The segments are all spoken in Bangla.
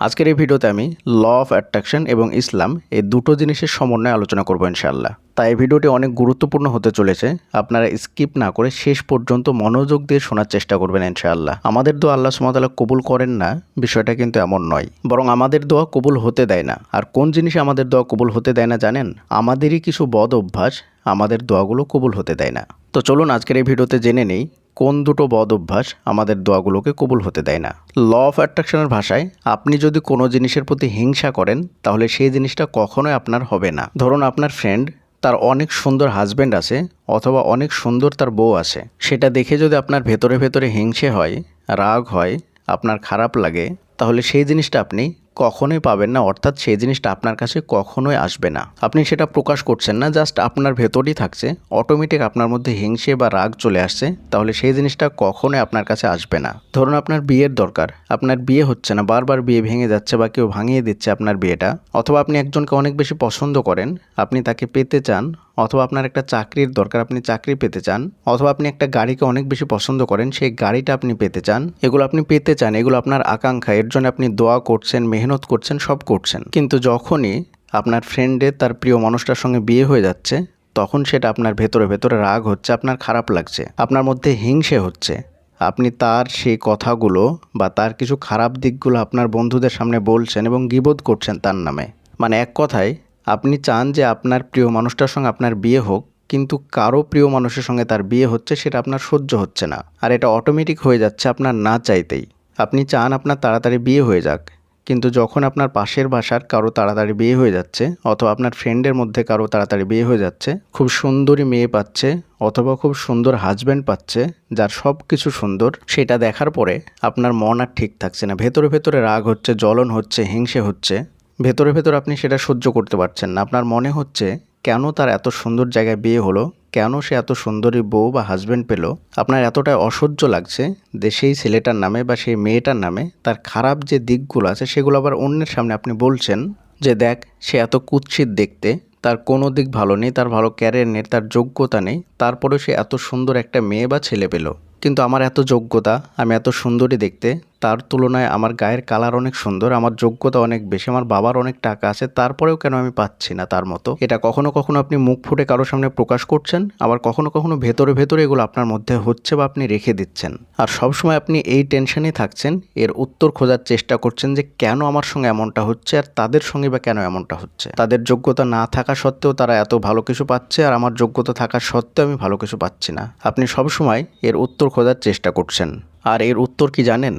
আজকের এই ভিডিওতে আমি ল অফ অ্যাট্রাকশন এবং ইসলাম এই দুটো জিনিসের সমন্বয়ে আলোচনা করব ইনশাআল্লাহ। তাই এই ভিডিওটি অনেক গুরুত্বপূর্ণ হতে চলেছে। আপনারা স্কিপ না করে শেষ পর্যন্ত মনোযোগ দিয়ে শোনার চেষ্টা করবেন ইনশাআল্লাহ। আমাদের দোয়া আল্লাহ সুমতাল্লাহ কবুল করেন না, বিষয়টা কিন্তু এমন নয়। বরং আমাদের দোয়া কবুল হতে দেয় না। আর কোন জিনিসে আমাদের দোয়া কবুল হতে দেয় না জানেন? আমাদেরই কিছু বদ অভ্যাস আমাদের দোয়াগুলো কবুল হতে দেয় না। তো চলুন আজকের এই ভিডিওতে জেনে নেই কোন দুটো বদ অভ্যাস আমাদের দোয়াগুলোকে কবুল হতে দেয় না? ল অফ অ্যাট্রাকশনের ভাষায়, আপনি যদি কোনো জিনিসের প্রতি হিংসা করেন, তাহলে সেই জিনিসটা কখনোই আপনার হবে না। ধরুন আপনার ফ্রেন্ড তার অনেক সুন্দর হাজব্যান্ড আছে, অথবা অনেক সুন্দর তার বউ আছে। সেটা দেখে যদি আপনার ভেতরে ভেতরে হিংসে হয়, রাগ হয়, আপনার খারাপ লাগে, তাহলে সেই জিনিসটা আপনি কখনোই পাবেন না, অর্থাৎ সেই জিনিসটা আপনার কাছে কখনোই আসবে না। আপনি সেটা প্রকাশ করছেন না, জাস্ট আপনার ভেতরই থাকছে। অটোমেটিক আপনার মধ্যে হিংসে বা রাগ চলে আসছে, তাহলে সেই জিনিসটা কখনোই আপনার কাছে আসবে না। ধরুন আপনার বিয়ের দরকার, আপনার বিয়ে হচ্ছে না, বারবার বিয়ে ভেঙে যাচ্ছে বা কেউ ভাঙিয়ে দিচ্ছে আপনার বিয়েটা, অথবা আপনি একজনকে অনেক বেশি পছন্দ করেন, আপনি তাকে পেতে চান অথবা আপনার একটা চাকরির দরকার, আপনি চাকরি পেতে চান, অথবা আপনি একটা গাড়িকে অনেক বেশি পছন্দ করেন, সেই গাড়িটা আপনি পেতে চান, এগুলো আপনি পেতে চান, এগুলো আপনার আকাঙ্ক্ষা, এর জন্য আপনি দোয়া করছেন, মেহনত করছেন, সব করছেন। কিন্তু যখনই আপনার ফ্রেন্ডের তার প্রিয় মানুষটার সঙ্গে বিয়ে হয়ে যাচ্ছে, তখন সেটা আপনার ভেতরে ভেতরে রাগ হচ্ছে, আপনার খারাপ লাগছে, আপনার মধ্যে হিংসে হচ্ছে। আপনি তার সেই কথাগুলো বা তার কিছু খারাপ দিকগুলো আপনার বন্ধুদের সামনে বলছেন এবং গিবোধ করছেন তার নামে। মানে এক কথায় আপনি চান যে আপনার প্রিয় মানুষটার সঙ্গে আপনার বিয়ে হোক, কিন্তু কারও প্রিয় মানুষের সঙ্গে তার বিয়ে হচ্ছে সেটা আপনার সহ্য হচ্ছে না। আর এটা অটোমেটিক হয়ে যাচ্ছে আপনার না চাইতেই। আপনি চান আপনার তাড়াতাড়ি বিয়ে হয়ে যাক, কিন্তু যখন আপনার পাশের বাসার কারও তাড়াতাড়ি বিয়ে হয়ে যাচ্ছে, অথবা আপনার ফ্রেন্ডের মধ্যে কারও তাড়াতাড়ি বিয়ে হয়ে যাচ্ছে, খুব সুন্দরী মেয়ে পাচ্ছে, অথবা খুব সুন্দর হাজব্যান্ড পাচ্ছে, যার সব কিছু সুন্দর, সেটা দেখার পরে আপনার মন আর ঠিক থাকছে না। ভেতরে ভেতরে রাগ হচ্ছে, জ্বলন হচ্ছে, হিংসে হচ্ছে। ভেতরে ভেতরে আপনি সেটা সহ্য করতে পারছেন না। আপনার মনে হচ্ছে কেন তার এত সুন্দর জায়গায় বিয়ে হলো? কেন সে এত সুন্দরী বউ বা হাজব্যান্ড পেল? আপনার এতটাই অসহ্য লাগছে যে সেই ছেলেটার নামে বা সেই মেয়েটার নামে তার খারাপ যে দিকগুলো আছে সেগুলো আবার অন্যের সামনে আপনি বলছেন যে দেখ, সে এত কুৎসিত দেখতে, তার কোনো দিক ভালো নেই, তার ভালো ক্যারিয়ার নেই, তার যোগ্যতা নেই, তারপরেও সে এত সুন্দর একটা মেয়ে বা ছেলে পেল। কিন্তু আমার এত যোগ্যতা, আমি এত সুন্দরী দেখতে, তার তুলনায় আমার গায়ের কালার অনেক সুন্দর, আমার যোগ্যতা অনেক বেশি, আমার বাবার অনেক টাকা আছে, তারপরেও কেন আমি পাচ্ছি না তার মতো? এটা কখনো কখনো আপনি মুখ ফুটে কারোর সামনে প্রকাশ করছেন, আবার কখনো কখনো ভেতরে ভেতরে এগুলো আপনার মধ্যে হচ্ছে বা আপনি রেখে দিচ্ছেন। আর সবসময় আপনি এই টেনশনেই থাকছেন, এর উত্তর খোঁজার চেষ্টা করছেন যে কেন আমার সঙ্গে এমনটা হচ্ছে আর তাদের সঙ্গে বা কেন এমনটা হচ্ছে? তাদের যোগ্যতা না থাকা সত্ত্বেও তারা এত ভালো কিছু পাচ্ছে, আর আমার যোগ্যতা থাকা সত্ত্বেও আমি ভালো কিছু পাচ্ছি না। আপনি সবসময় এর উত্তর খোঁজার চেষ্টা করছেন। আর এর উত্তর কি জানেন?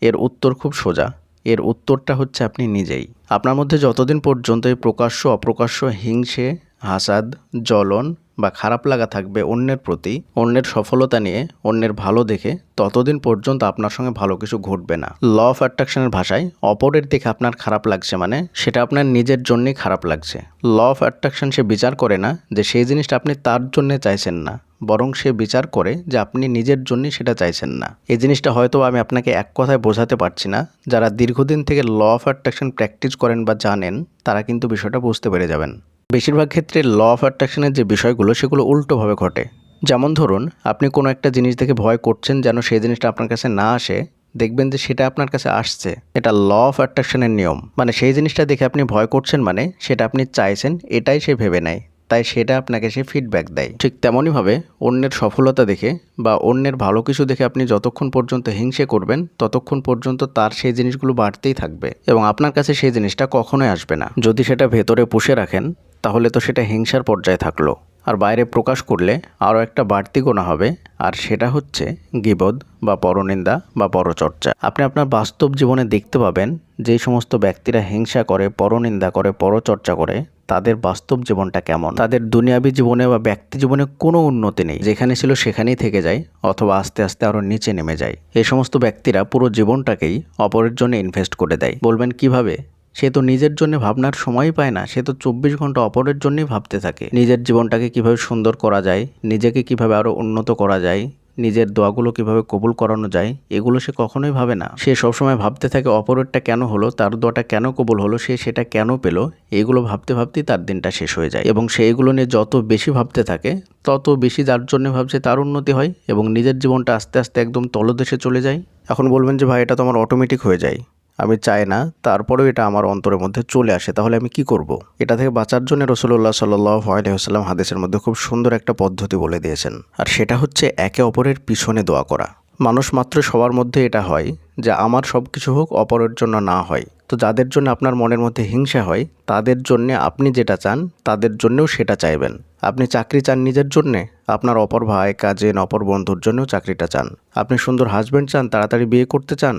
এর উত্তর খুব সোজা। এর উত্তরটা হচ্ছে আপনি নিজেই। আপনার মধ্যে যতদিন পর্যন্ত এই প্রকাশ্য অপ্রকাশ্য হিংসে, হাসাদ, জ্বলন বা খারাপ লাগা থাকবে অন্যের প্রতি, অন্যের সফলতা নিয়ে, অন্যের ভালো দেখে, ততদিন পর্যন্ত আপনার সঙ্গে ভালো কিছু ঘটবে না। ল অফ অ্যাট্রাকশনের ভাষায়, অপরের দেখে আপনার খারাপ লাগছে মানে সেটা আপনার নিজের জন্যই খারাপ লাগছে। ল অফ অ্যাট্রাকশন সে বিচার করে না যে সেই জিনিসটা আপনি তার জন্যে চাইছেন না, বরং সে বিচার করে যে আপনি নিজের জন্যই সেটা চাইছেন না। এই জিনিসটা হয়তো আমি আপনাকে এক কথায় বোঝাতে পারছি না। যারা দীর্ঘদিন থেকে ল অফ অ্যাট্রাকশন প্র্যাকটিস করেন বা জানেন, তারা কিন্তু বিষয়টা বুঝতে পেরে যাবেন। বেশিরভাগ ক্ষেত্রে ল অফ অ্যাট্রাকশনের যে বিষয়গুলো, সেগুলো উল্টোভাবে ঘটে। যেমন ধরুন, আপনি কোনো একটা জিনিস দেখে ভয় করছেন যেন সেই জিনিসটা আপনার কাছে না আসে, দেখবেন যে সেটা আপনার কাছে আসছে। এটা ল অফ অ্যাট্রাকশনের নিয়ম। মানে সেই জিনিসটা দেখে আপনি ভয় করছেন মানে সেটা আপনি চাইছেন, এটাই সে ভেবে নেয়। তাই সেটা আপনাকে সে ফিডব্যাক দেয়। ঠিক তেমনইভাবে অন্যের সফলতা দেখে বা অন্যের ভালো কিছু দেখে আপনি যতক্ষণ পর্যন্ত হিংসে করবেন, ততক্ষণ পর্যন্ত তার সেই জিনিসগুলো বাড়তেই থাকবে এবং আপনার কাছে সেই জিনিসটা কখনোই আসবে না। যদি সেটা ভেতরে পুষে রাখেন তাহলে তো সেটা হিংসার পর্যায়ে থাকল। আর বাইরে প্রকাশ করলে আরও একটা বাড়তি গোনা হবে, আর সেটা হচ্ছে গিবদ বা পরনিন্দা বা পরচর্চা। আপনি আপনার বাস্তব জীবনে দেখতে পাবেন যেই সমস্ত ব্যক্তিরা হিংসা করে, পরনিন্দা করে, পরচর্চা করে, তাদের বাস্তব জীবনটা কেমন? তাদের দুনিয়াবি জীবনে বা ব্যক্তি জীবনে কোনো উন্নতি নেই। যেখানে ছিল সেখানেই থেকে যায়, অথবা আস্তে আস্তে আরও নিচে নেমে যায়। এই সমস্ত ব্যক্তিরা পুরো জীবনটাকেই অপরের জন্য ইনভেস্ট করে দেয়। বলবেন কীভাবে? সে তো নিজের জন্য ভাবনার সময় পায় না, সে তো চব্বিশ ঘণ্টা অপরের জন্যই ভাবতে থাকে। নিজের জীবনটাকে কীভাবে সুন্দর করা যায়, নিজেকে কীভাবে আরও উন্নত করা যায়, নিজের দোয়াগুলো কীভাবে কবুল করানো যায়, এগুলো সে কখনোই ভাবে না। সে সবসময় ভাবতে থাকে অপরেরটা কেন হলো, তার দোয়াটা কেন কবুল হলো, সে সেটা কেন পেল, এগুলো ভাবতে ভাবতেই তার দিনটা শেষ হয়ে যায়। এবং সে এগুলো নিয়ে যত বেশি ভাবতে থাকে, তত বেশি যার জন্য ভাবছে তার উন্নতি হয়, এবং নিজের জীবনটা আস্তে আস্তে একদম তলদেশে চলে যায়। এখন বলবেন যে, ভাই, এটা তো আমার অটোমেটিক হয়ে যায়। আমি চাই না, তারপরেও এটা আমার অন্তরের মধ্যে চলে আসে। তাহলে আমি কি করব। এটা থেকে বাঁচার জন্য রসুল্লাহ সাল্লাম হাদিসের মধ্যে খুব সুন্দর একটা পদ্ধতি বলে দিয়েছেন। আর সেটা হচ্ছে একে অপরের পিছনে দোয়া করা। মানুষ মাত্র সবার মধ্যে এটা হয় যে আমার সব কিছু হোক, অপরের জন্য না হয়। তো যাদের জন্য আপনার মনের মধ্যে হিংসা হয়, তাদের জন্য আপনি যেটা চান, তাদের জন্যও সেটা চাইবেন। আপনি চাকরি চান নিজের জন্যে, আপনার অপর ভাই কাজেন অপর বন্ধুর জন্যও চাকরিটা চান। আপনি সুন্দর হাজব্যান্ড চান, তাড়াতাড়ি বিয়ে করতে চান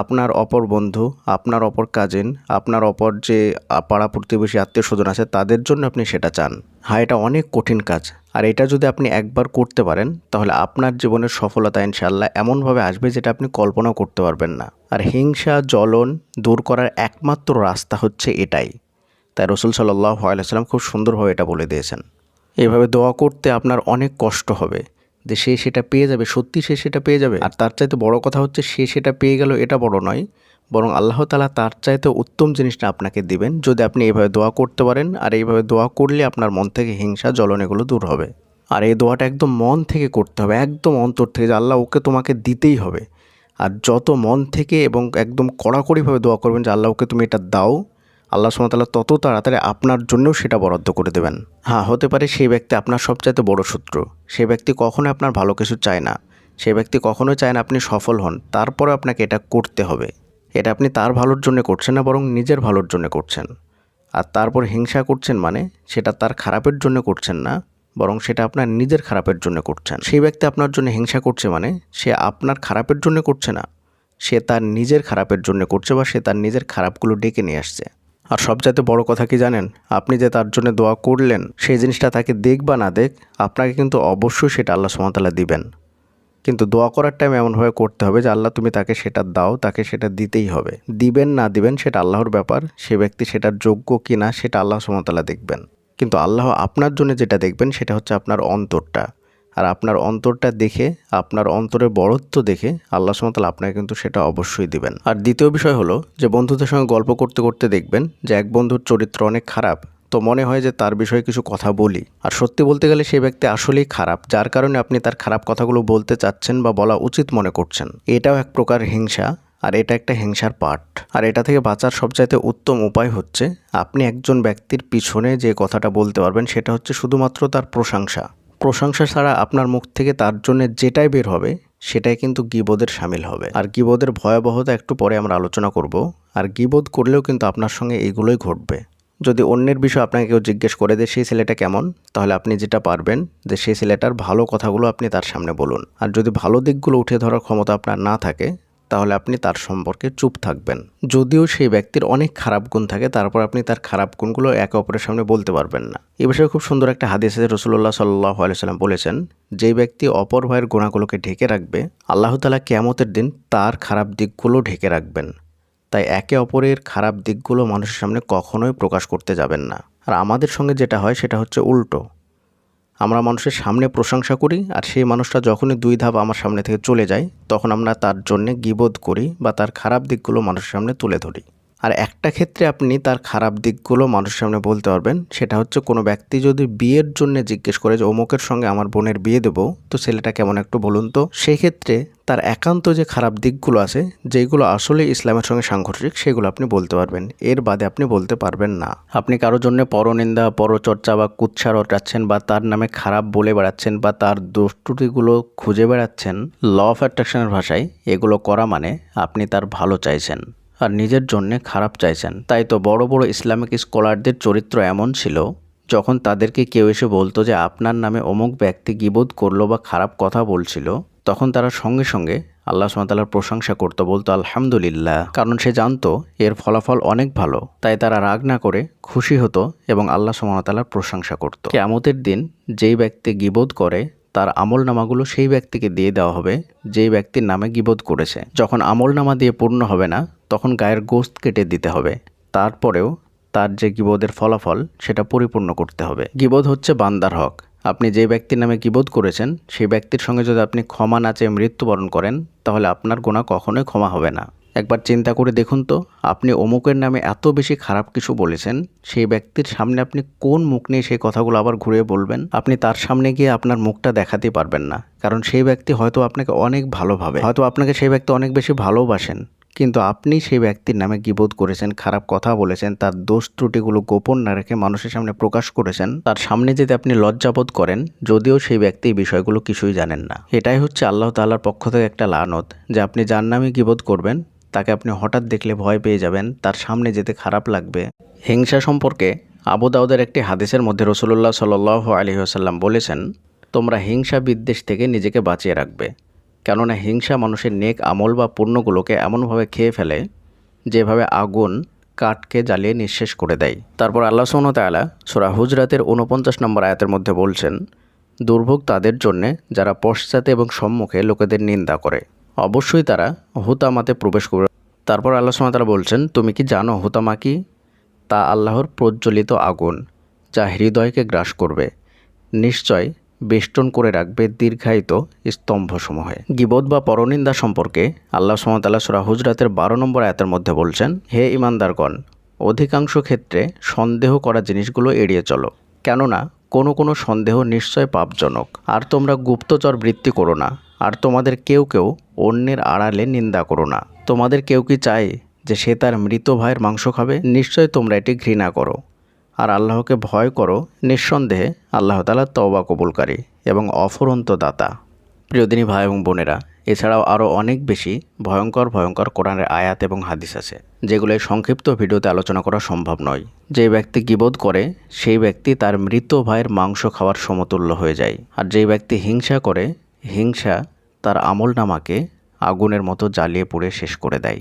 আপনার অপর বন্ধু, আপনার অপর কাজিন আপনার অপর যে পাড়া প্রতিবেশী, আত্মীয় স্বজন আছে, তাদের জন্য আপনি সেটা চান। হ্যাঁ এটা অনেক কঠিন কাজ। আর এটা যদি আপনি একবার করতে পারেন, তাহলে আপনার জীবনের সফলতা ইনশাল্লাহ এমনভাবে আসবে যেটা আপনি কল্পনাও করতে পারবেন না। আর হিংসা, জ্বলন দূর করার একমাত্র রাস্তা হচ্ছে এটাই। তাই রসুল সাল্লাহ আলাইসাল্লাম খুব সুন্দরভাবে এটা বলে দিয়েছেন। এভাবে দোয়া করতে আপনার অনেক কষ্ট হবে। যে সে সেটা পেয়ে যাবে, সত্যি সে সেটা পেয়ে যাবে। আর তার চাইতে বড় কথা হচ্ছে সে সেটা পেয়ে গেল, এটা বড় নয়। বরং আল্লাহ তালা তার চাইতে উত্তম জিনিসটা আপনাকে দিবেন। যদি আপনি এইভাবে দোয়া করতে পারেন, আর এইভাবে দোয়া করলে আপনার মন থেকে হিংসা জ্বলন এগুলো দূর হবে। আর এই দোয়াটা একদম মন থেকে করতে হবে, একদম অন্তর থেকে, যে আল্লাহ ওকে তোমাকে দিতেই হবে। আর যত মন থেকে এবং একদম কড়াকড়িভাবে দোয়া করবেন যে, আল্লাহ, ওকে তুমি এটা দাও। আল্লাহ সুমতাল্লাহ তত তাড়াতাড়ি আপনার জন্যও সেটা বরাদ্দ করে দেবেন। হ্যাঁ হতে পারে সেই ব্যক্তি আপনার সবচাইতে বড় শত্রু। সেই ব্যক্তি কখনোই আপনার ভালো কিছু চায় না। সেই ব্যক্তি কখনোই চায় না আপনি সফল হন। তারপরে আপনাকে এটা করতে হবে। এটা আপনি তার ভালোর জন্য করছেন না, বরং নিজের ভালোর জন্য করছেন। আর তারপর হিংসা করছেন মানে সেটা তার খারাপের জন্য করছেন না, বরং সেটা আপনার নিজের খারাপের জন্য করছেন। সেই ব্যক্তি আপনার জন্য হিংসা করছে মানে সে আপনার খারাপের জন্য করছে না। সে তার নিজের খারাপের জন্য করছে বা সে তার নিজের খারাপগুলো ডেকে নিয়ে আসছে। আর সবচাইতে বড় কথা কি জানেন? আপনি যে তার জন্য দোয়া করলেন, সেই জিনিসটা তাকে দেখ বা না দেখ, আপনাকে কিন্তু অবশ্যই সেটা আল্লাহ সুমতাল্লাহ দিবেন। কিন্তু দোয়া করার টাইম এমনভাবে করতে হবে যে আল্লাহ তুমি তাকে সেটা দাও, তাকে সেটা দিতেই হবে। দিবেন না দিবেন সেটা আল্লাহর ব্যাপার, সে ব্যক্তি সেটার যোগ্য কি না সেটা আল্লাহ সুমতাল্লাহ দেখবেন। কিন্তু আল্লাহ আপনার জন্য যেটা দেখবেন সেটা হচ্ছে আপনার অন্তরটা। আর আপনার অন্তরটা দেখে, আপনার অন্তরের বড়ত্ব দেখে আল্লাহ সুমতাল আপনাকে কিন্তু সেটা অবশ্যই দিবেন। আর দ্বিতীয় বিষয় হলো যে বন্ধুদের সঙ্গে গল্প করতে করতে দেখবেন যে এক বন্ধুর চরিত্র অনেক খারাপ। তো মনে হয় যে তার বিষয়ে কিছু কথা বলি। আর সত্যি বলতে গেলে সেই ব্যক্তি আসলেই খারাপ, যার কারণে আপনি তার খারাপ কথাগুলো বলতে চাচ্ছেন বা বলা উচিত মনে করছেন। এটাও এক প্রকার হিংসা, আর এটা একটা হিংসার পাঠ। আর এটা থেকে বাঁচার সবচাইতে উত্তম উপায় হচ্ছে, আপনি একজন ব্যক্তির পিছনে যে কথাটা বলতে পারবেন সেটা হচ্ছে শুধুমাত্র তার প্রশংসা। প্রশংসা ছাড়া আপনার মুখ থেকে তার জন্য যেটাই বের হবে, সেটাই কিন্তু গিবোধের সামিল হবে। আর গিবোধের ভয়াবহতা একটু পরে আমরা আলোচনা করব। আর গিবোধ করলেও কিন্তু আপনার সঙ্গে এইগুলোই ঘটবে। যদি অন্যের বিষয়ে আপনাকে কেউ জিজ্ঞেস করে দেয় সেই ছেলেটা কেমন? তাহলে আপনি যেটা পারবেন, যে সেই ছেলেটার ভালো কথাগুলো আপনি তার সামনে বলুন। আর যদি ভালো দিকগুলো উঠে ধরার ক্ষমতা আপনার না থাকে তাহলে আপনি তার সম্পর্কে চুপ থাকবেন। যদিও সেই ব্যক্তির অনেক খারাপ গুণ থাকে, তারপর আপনি তার খারাপ গুণগুলো একে অপরের সামনে বলতে পারবেন না। এ বিষয়ে খুব সুন্দর একটা হাদিস আছে রসুল্লাহ সাল্লাহ আলাইসাল্লাম বলেছেন যেই ব্যক্তি অপর ভাইয়ের গুণাগুলোকে ঢেকে রাখবে, আল্লাহ তালা কেয়ামতের দিন তার খারাপ দিকগুলো ঢেকে রাখবেন। তাই একে অপরের খারাপ দিকগুলো মানুষের সামনে কখনোই প্রকাশ করতে যাবেন না। আর আমাদের সঙ্গে যেটা হয়, সেটা হচ্ছে উল্টো। আমরা মানুষের সামনে প্রশংসা করি আর সেই মানুষটা যখনই দুই ধাপ আমার সামনে থেকে চলে যায়, তখন আমরা তার জন্যে গিবোধ করি বা তার খারাপ দিকগুলো মানুষের সামনে তুলে ধরি। আর একটা ক্ষেত্রে আপনি তার খারাপ দিকগুলো মানুষের সামনে বলতে পারবেন। সেটা হচ্ছে কোনো ব্যক্তি যদি বিয়ের জন্য জিজ্ঞেস করে যে, অমুকের সঙ্গে আমার বোনের বিয়ে দেবো? তো ছেলেটা কেমন একটু বলুন তো। সেই ক্ষেত্রে তার একান্ত যে খারাপ দিকগুলো আছে, যেগুলো আসলে ইসলামের সঙ্গে সাংঘর্ষিক, সেগুলো আপনি বলতে পারবেন। এর বাদে আপনি বলতে পারবেন না। আপনি কারোর জন্য পরনিন্দা, পরচর্চা বা কুৎসা রটাচ্ছেন বা তার নামে খারাপ বলে বেড়াচ্ছেন বা তার দোষ খুঁজে বেড়াচ্ছেন ল অফ অ্যাট্রাকশনের ভাষায় এগুলো করা মানে আপনি তার ভালো চাইছেন। আর নিজের জন্যে খারাপ চাইছেন। তাই তো বড় বড় ইসলামিক স্কলারদের চরিত্র এমন ছিল, যখন তাদেরকে কেউ এসে বলতো যে আপনার নামে অমুক ব্যক্তি গিবোধ করল বা খারাপ কথা বলছিল, তখন তারা সঙ্গে সঙ্গে আল্লাহ সুমতাল্লার প্রশংসা করতো, বলতো, আলহামদুলিল্লাহ। কারণ সে জানতো এর ফলাফল অনেক ভালো, তাই তারা রাগ না করে খুশি হতো এবং আল্লাহ সুমতাল্লার প্রশংসা করতো। কেমতের দিন যেই ব্যক্তি গিবোধ করে তার আমল নামাগুলো সেই ব্যক্তিকে দিয়ে দেওয়া হবে, যেই ব্যক্তির নামে গিবোধ করেছে। যখন আমল নামা দিয়ে পূর্ণ হবে না, তখন গায়ের গোস্ত কেটে দিতে হবে। তারপরেও তার যে গিবোধের ফলাফল, সেটা পরিপূর্ণ করতে হবে। গিবোধ হচ্ছে বান্দার হক। আপনি যে ব্যক্তির নামে গিবোধ করেছেন, সেই ব্যক্তির সঙ্গে যদি আপনি ক্ষমা না চেয়ে মৃত্যুবরণ করেন, তাহলে আপনার গোনা কখনোই ক্ষমা হবে না। একবার চিন্তা করে দেখুন তো, আপনি অমুকের নামে এত বেশি খারাপ কিছু বলেছেন, সেই ব্যক্তির সামনে আপনি কোন মুখ নিয়ে সেই কথাগুলো আবার ঘুরিয়ে বলবেন? আপনি তার সামনে গিয়ে আপনার মুখটা দেখাতে পারবেন না, কারণ সেই ব্যক্তি হয়তো আপনাকে অনেক ভালোভাবে, হয়তো আপনাকে সেই ব্যক্তি অনেক বেশি ভালোবাসেন, কিন্তু আপনি সেই ব্যক্তির নামে গিবোধ করেছেন, খারাপ কথা বলেছেন, তার দোষ ত্রুটিগুলো গোপন না রেখে মানুষের সামনে প্রকাশ করেছেন, তার সামনে যদি আপনি লজ্জাবোধ করেন, যদিও সেই ব্যক্তি এই বিষয়গুলো কিছুই জানেন না। এটাই হচ্ছে আল্লাহ তাআলার পক্ষ থেকে একটা লানত, যে আপনি যার নামে গিবোধ করবেন তাকে আপনি হঠাৎ দেখলে ভয় পেয়ে যাবেন, তার সামনে যেতে খারাপ লাগবে। হিংসা সম্পর্কে আবু দাউদের একটি হাদিসের মধ্যে রসুল্লাহ সাল আলী আসাল্লাম বলেছেন, তোমরা হিংসা বিদ্বেষ থেকে নিজেকে বাঁচিয়ে রাখবে। কেননা হিংসা মানুষের নেক আমল বা পূর্ণগুলোকে এমনভাবে খেয়ে ফেলে, যেভাবে আগুন কাঠকে জ্বালিয়ে নিঃশেষ করে দেয়। তারপর আল্লাহ তাআলা সোরা হুজরাতের উনপঞ্চাশ নম্বর আয়াতের মধ্যে বলছেন, দুর্ভোগ তাদের জন্যে যারা পশ্চাতে এবং সম্মুখে লোকেদের নিন্দা করে। অবশ্যই তারা হুতামাতে প্রবেশ করবে। তারপর আল্লাহ তাআলা বলছেন, তুমি কি জানো হুতামা কি? তা আল্লাহর প্রজ্বলিত আগুন, যা হৃদয়কে গ্রাস করবে। নিশ্চয় বেষ্টন করে রাখবে দীর্ঘায়িত স্তম্ভসমূহে। গিবদ বা পরনিন্দা সম্পর্কে আল্লাহ সুমতাল্লাহ সুরা হুজরাতের বারো নম্বর আয়াতের মধ্যে বলছেন, হে ইমানদারগণ অধিকাংশ ক্ষেত্রে সন্দেহ করা জিনিসগুলো এড়িয়ে চলো। কেননা কোনো কোনো সন্দেহ নিশ্চয় পাপজনক। আর তোমরা গুপ্তচর বৃত্তি করো না। আর তোমাদের কেউ কেউ অন্যের আড়ালে নিন্দা করো না। তোমাদের কেউ কি চায় যে সে তার মৃত ভাইয়ের মাংস খাবে? নিশ্চয় তোমরা এটি ঘৃণা করো। আর আল্লাহকে ভয় করো, নিঃসন্দেহে আল্লাহ তালা তওবা কবুলকারী এবং অফুরন্ত দাতা। প্রিয়দিনী ভাই এবং বোনেরা, এছাড়াও আরও অনেক বেশি ভয়ঙ্কর ভয়ঙ্কর কোরআনের আয়াত এবং হাদিস আছে, যেগুলো সংক্ষিপ্ত ভিডিওতে আলোচনা করা সম্ভব নয়। যে ব্যক্তি গিবোধ করে, সেই ব্যক্তি তার মৃত ভাইয়ের মাংস খাওয়ার সমতুল্য হয়ে যায়। আর যেই ব্যক্তি হিংসা করে, হিংসা তার আমল নামাকে আগুনের মতো জ্বালিয়ে পুড়ে শেষ করে দেয়।